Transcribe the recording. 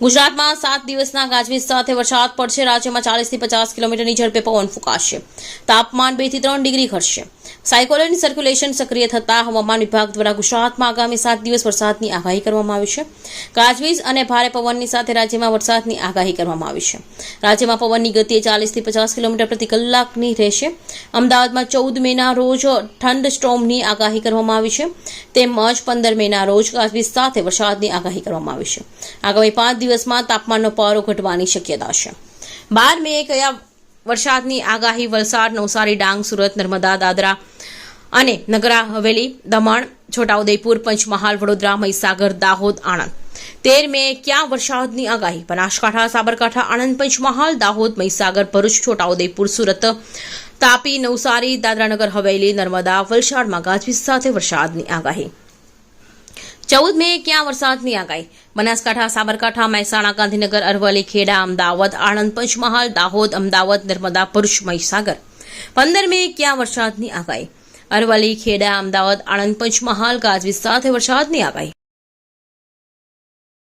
ગુજરાતમાં સાત દિવસના ગાજવીજ સાથે વરસાદ પડશે. રાજ્યમાં ચાલીસથી પચાસ કિલોમીટરની ઝડપે પવન ફૂંકાશે. તાપમાન બેથી ત્રણ ડિગ્રી ઘટશે. સાયકોલોન સર્ક્યુલેશન સક્રિય થતા હવામાન વિભાગ દ્વારા ગુજરાતમાં આગામી સાત દિવસ વરસાદની આગાહી કરવામાં આવી છે. ગાજવીજ અને ભારે પવનની સાથે રાજ્યમાં વરસાદની આગાહી કરવામાં આવી છે. રાજ્યમાં પવનની ગતિ ચાલીસથી પચાસ કિલોમીટર પ્રતિ કલાકની રહેશે. અમદાવાદમાં ચૌદ મેના રોજ ઠંડ સ્ટોમની આગાહી કરવામાં આવી છે. તેમજ પંદર મેના રોજ ગાજવીજ સાથે વરસાદની આગાહી કરવામાં આવી છે. આગામી પાંચ દિવસમાં તાપમાનનો પારો ઘટવાની શક્યતા છે. બાર મે કયા વરસાદની આગાહી, વલસાડ, નવસારી, ડાંગ, સુરત, નર્મદા, દાદરા અને નગરા હવેલી, દમણ, છોટાઉદેપુર, પંચમહાલ, વડોદરા, મહીસાગર, દાહોદ, આણંદ. તેર મે ક્યાં વરસાદની આગાહી? બનાસકાંઠા, સાબરકાંઠા, આણંદ, પંચમહાલ, દાહોદ, મહીસાગર, ભરૂચ, છોટાઉદેપુર, સુરત, તાપી, નવસારી, દાદરાનગર, હવેલી, નર્મદા, વલસાડમાં ગાજવીજ સાથે વરસાદની આગાહી. ચૌદ મે ક્યાં વરસાદની આગાહી? બનાસકાંઠા, સાબરકાંઠા, મહેસાણા, ગાંધીનગર, અરવલ્લી, ખેડા, અમદાવાદ, આણંદ, પંચમહાલ, દાહોદ, અમદાવાદ, નર્મદા, ભરૂચ, મહીસાગર. પંદર મે ક્યાં વરસાદની આગાહી? અરવલ્લી, ખેડા, અમદાવાદ, આણંદ, પંચમહાલ, ગાજવીજ સાથે વરસાદની આગાહી.